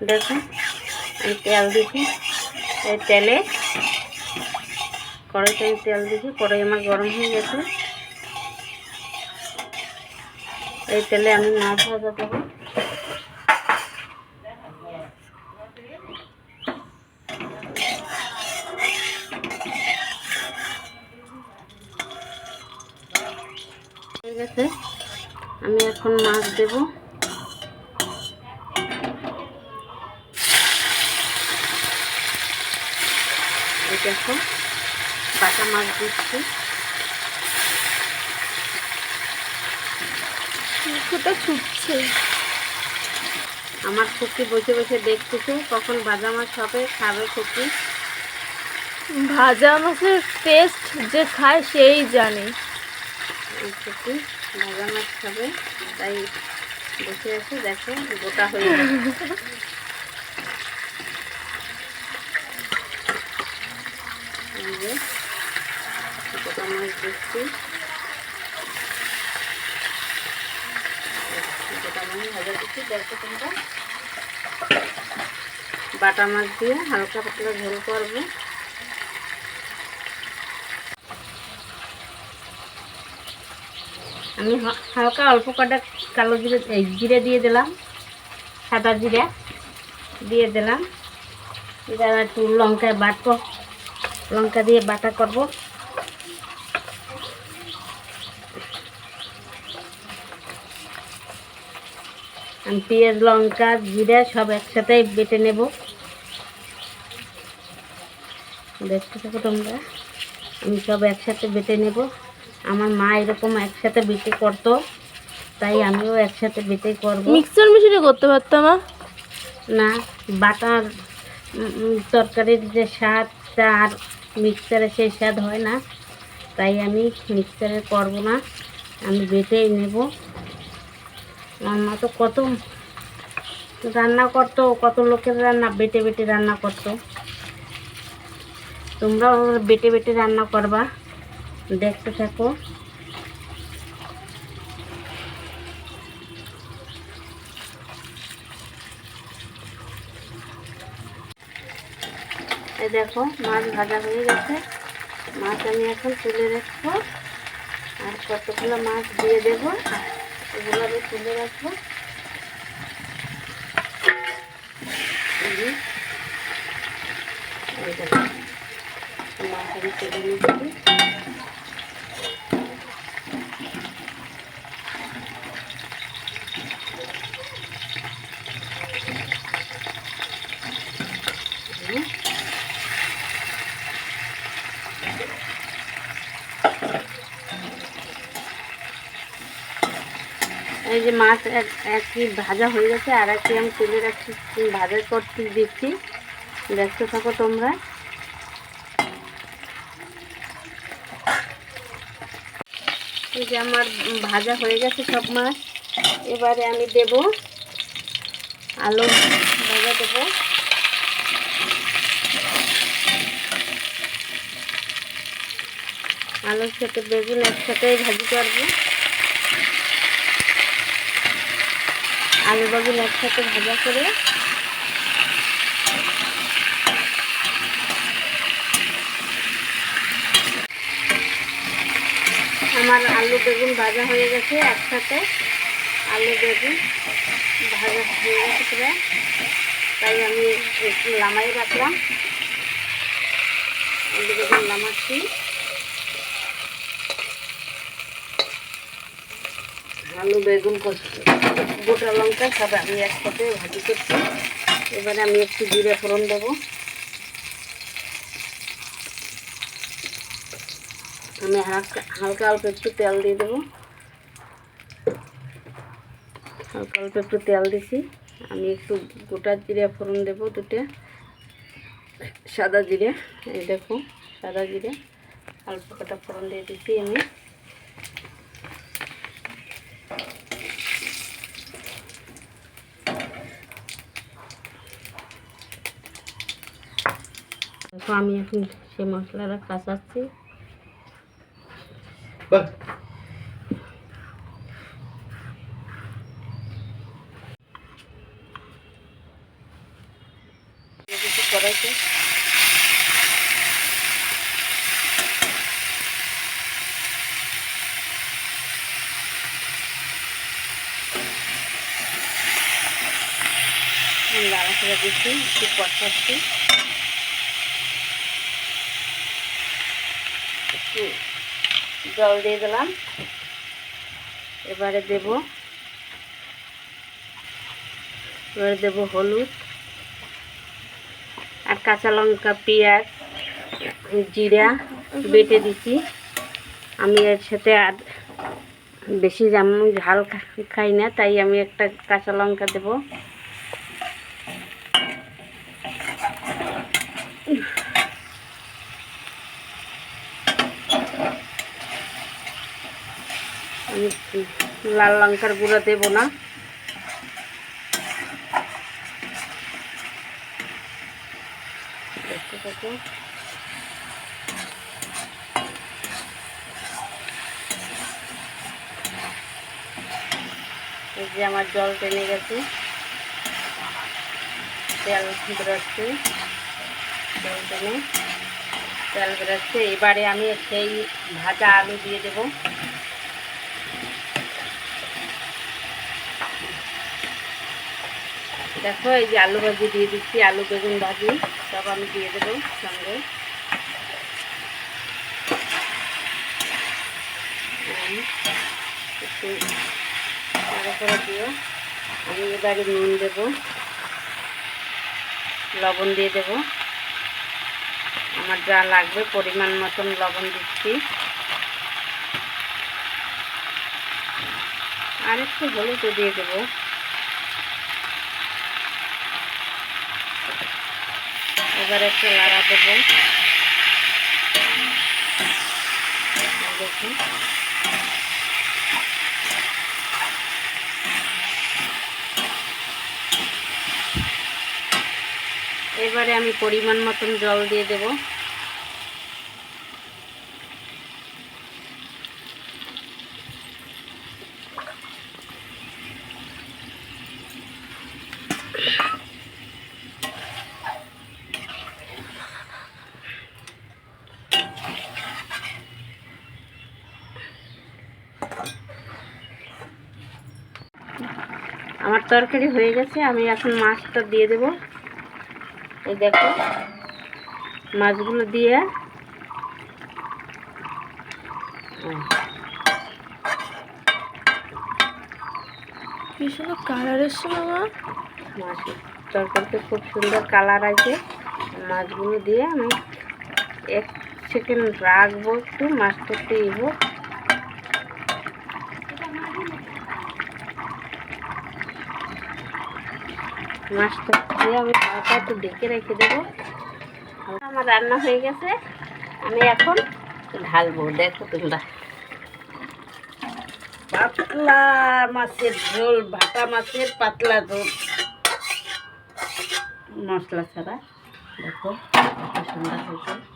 দেখুন আমি তেল দিছি এই তেলে কড়াইতে আমি তেল দিছি কড়াই আমার গরম হয়ে গেছে। এই তেলে আমি মাছ ভাজা দেবো আমি এখন মাছ দেবো। দেখো বাটা মাছ দিচ্ছি। ফুটা ছুটছে আমার খুকি বসে বসে দেখতেছে কখন ভাজা মাছ হবে খাবে খুকি। ভাজা মাছের টেস্ট যে খায় সেই জানে। খুকি ভাজা মাছ খাবে তাই বসে আছে দেখো গোটা হয়ে গেছে এই যে গোটা মাছ দিচ্ছি গোটা মাছ ভাজা দিচ্ছি দেখো তোমরা বাটা মাছ দিয়ে হালকা পাতলা ঝোল করব। আমি হালকা অল্প কটা কালো জিরে জিরে দিয়ে দিলাম। সাদা জিরে দিয়ে দিলাম। এটা একটু লঙ্কায় বাটবো। লঙ্কা দিয়ে বাটা করব। আমি পেঁয়াজ লঙ্কা জিরে সব একসাথে বেটে নেব। দেখতে থাকো তোমরা আমি সব একসাথে বেটে নেব। আমার মা এরকম একসাথে বেটে করতো তাই আমিও একসাথে বেটে করব। মিক্সার মেশিনে করতে পারতাম না? না বাটার তরকারির যে স্বাদটা আর মিক্সারে সেই স্বাদ হয় না, তাই আমি মিক্সারে করব না, আমি বেটেই নেব। মা তো কত, রান্না করতো, কত লোকের রান্না, বেটে বেটে রান্না করতো। তোমরাও বেটে বেটে রান্না করবা, দেখতে থাকো। এই দেখো, মাছ ভাজা হয়ে গেছে। মাছ আমি এখন তুলে রাখব। আর কতগুলো মাছ দিয়ে দেবো, এগুলো আমি তুলে রাখব। মাছ আমি তুলে নিচ্ছি। যে মাছ এক একই ভাজা হয়ে গেছে, আর একটি আমি তুলে রাখছি ভাজা করতে দিচ্ছি। দেখতে থাকো তোমরা। এই যে আমার ভাজা হয়ে গেছে সব মাছ, এবারে আমি দেব আলু ভাজা দেবো। আলুর সাথে বেগুন একসাথেই ভাজি করব। আলু বেগুন একসাথে ভাজা করে আমার আলু বেগুন ভাজা হয়ে গেছে একসাথে। আলু বেগুন ভাজা হয়ে গেছে প্রায় তাই আমি একটু লামাই রাখলাম। আলু বেগুন লামাচ্ছি। আলু বেগুন কষি গোটা লঙ্কা সব আমি একসাথে ভাজি করছি। এবারে আমি একটু জিরে ফোড়ন দেবো। আমি হালকা হালকা অল্প একটু তেল দিয়ে দেবো। হালকা অল্প একটু তেল দিছি। আমি একটু গোটা জিরে ফোড়ন দেবো দুটো। সাদা জিরে, এই দেখো, সাদা জিরে। অল্প কটা ফোড়ন দিয়ে দিচ্ছি আমি। দেখো আমি এখন সেই মশলাটা কাঁচাচ্ছি। কড়াইতে নাড়াচাড়া দিচ্ছি একটু কষাচ্ছি একটু জল দিয়ে দিলাম। এবারে দেব এবারে দেব হলুদ আর কাঁচা লঙ্কা, পেঁয়াজ, জিরা বেটে দিচ্ছি। আমি এর সাথে আর বেশি যেমন ঝাল খাই না, তাই আমি একটা কাঁচা লঙ্কা দেবো। লাল লঙ্কার গুঁড়ো দেবো না। এই যে আমার জল টেনে গেছে। তেল বেরোচ্ছে জল টেনে তেল বেরোচ্ছে এবারে আমি সেই ভাজা আলু দিয়ে দেবো। দেখো, এই যে আলু ভাজি দিয়ে দিচ্ছি, আলু, বেগুন ভাজি, সব আমি দিয়ে দেবো সঙ্গে। একটু দিও। আমি এবারে নুন দেবো, লবণ দিয়ে দেবো। আমার যা লাগবে, পরিমাণ মতন লবণ দিচ্ছি। আর একটু হলুদও দিয়ে দেবো। এবার একটু লাড়া দেবো। দেখুন। এবারে আমি পরিমাণ মতন জল দিয়ে দেব। তরকারি হয়ে গেছে আমি এখন মাছটা দিয়ে দেব। এই দেখো মাছগুলো দিয়ে কি সুন্দর কালার এসছে না মা মাছের তরকারিতে খুব সুন্দর কালার আছে। মাছগুলো দিয়ে আমি এক সেকেন্ড রাখব একটু মাছটা একটু মাছটা দিয়ে আমি হালকা একটু ঢেকে রেখে দেবো। আমার রান্না হয়ে গেছে। আমি এখন ঢালবো। দেখো তোমরা। পাতলা মাছের ঝোল, ভাটা মাছের পাতলা ঝোল। মশলা ছাড়া। দেখো সুন্দর হয়েছে।